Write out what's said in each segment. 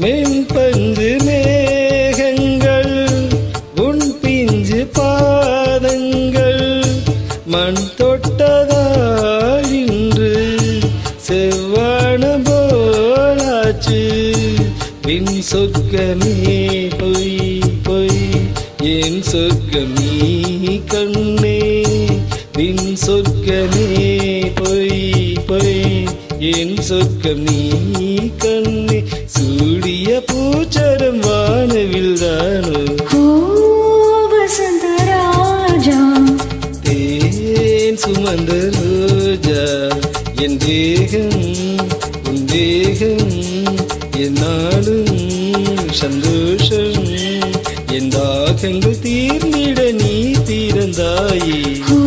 மென்பந்து மேகங்கள் உன் பிஞ்சு பாதங்கள் மண் தொட்டதால் செவ்வான போலாச்சு. பின் சொர்க்கமே பொய் பொய் என் சொர்க்கமீ கண்ணே. பின் சொர்க்கமே பொய் பொய் என் சொர்க்கம் நீ பூச்சரம் வானவில் தானோ ஓ வசந்த ராஜா தேன் சுமந்த ரோஜா என் தேகம் உன் தேகம் என் நாடும் சந்தோஷம் என் தாகங்கள் தீர்ந்திட நீ தீர்ந்தாயே ஓ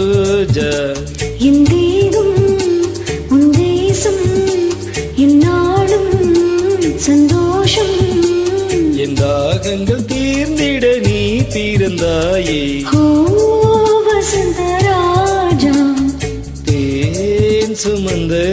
சுமந்த ரோஜா என் தேகம் உன் தேசம் என் நாடும் சந்தோஷம். என் தாகங்கள் தீர்ந்திட நீ தீர்ந்தாயே. ஓ வசந்த ராஜா. தேன் சுமந்த